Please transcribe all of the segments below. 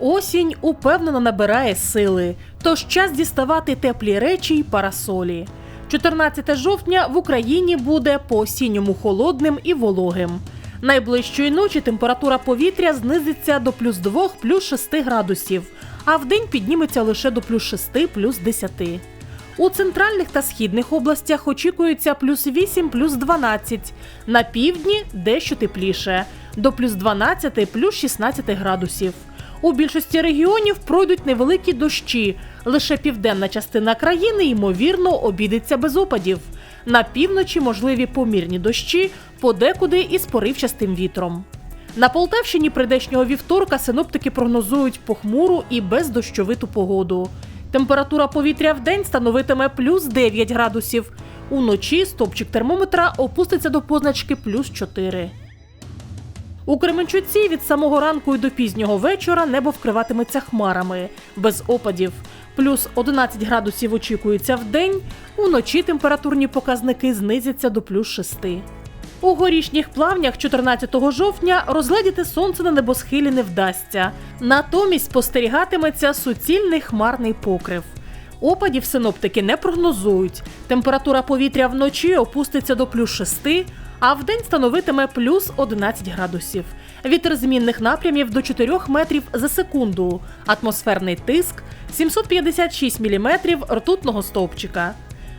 Осінь упевнено набирає сили, тож час діставати теплі речі й парасолі. 14 жовтня в Україні буде по осінньому холодним і вологим. Найближчої ночі температура повітря знизиться до плюс 2, плюс 6 градусів, а вдень підніметься лише до плюс 6, плюс 10. У центральних та східних областях очікується плюс 8, плюс 12. На півдні дещо тепліше до плюс 12, плюс 16 градусів. У більшості регіонів пройдуть невеликі дощі. Лише південна частина країни ймовірно обійдеться без опадів. На півночі можливі помірні дощі, подекуди із поривчастим вітром. На Полтавщині прийдешнього вівторка синоптики прогнозують похмуру і бездощовиту погоду. Температура повітря в день становитиме плюс 9 градусів. Уночі стопчик термометра опуститься до позначки плюс 4. У Кременчуці від самого ранку і до пізнього вечора небо вкриватиметься хмарами, без опадів. Плюс 11 градусів очікується в день, уночі температурні показники знизяться до плюс 6. У горішніх плавнях 14 жовтня розгледіти сонце на небосхилі не вдасться. Натомість спостерігатиметься суцільний хмарний покрив. Опадів синоптики не прогнозують. Температура повітря вночі опуститься до плюс 6, а вдень становитиме плюс 11 градусів. Вітер змінних напрямів до 4 метрів за секунду. Атмосферний тиск 756 міліметрів ртутного стовпчика.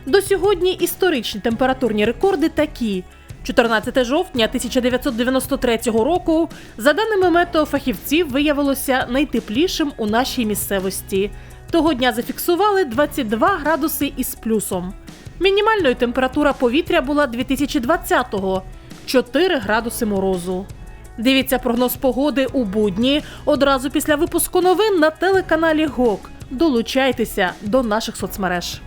До сьогодні історичні температурні рекорди такі. 14 жовтня 1993 року, за даними метеофахівців, виявилося найтеплішим у нашій місцевості. Того дня зафіксували 22 градуси із плюсом. Мінімальною температура повітря була 2020-го 4 градуси морозу. Дивіться прогноз погоди у будні одразу після випуску новин на телеканалі ГОК. Долучайтеся до наших соцмереж.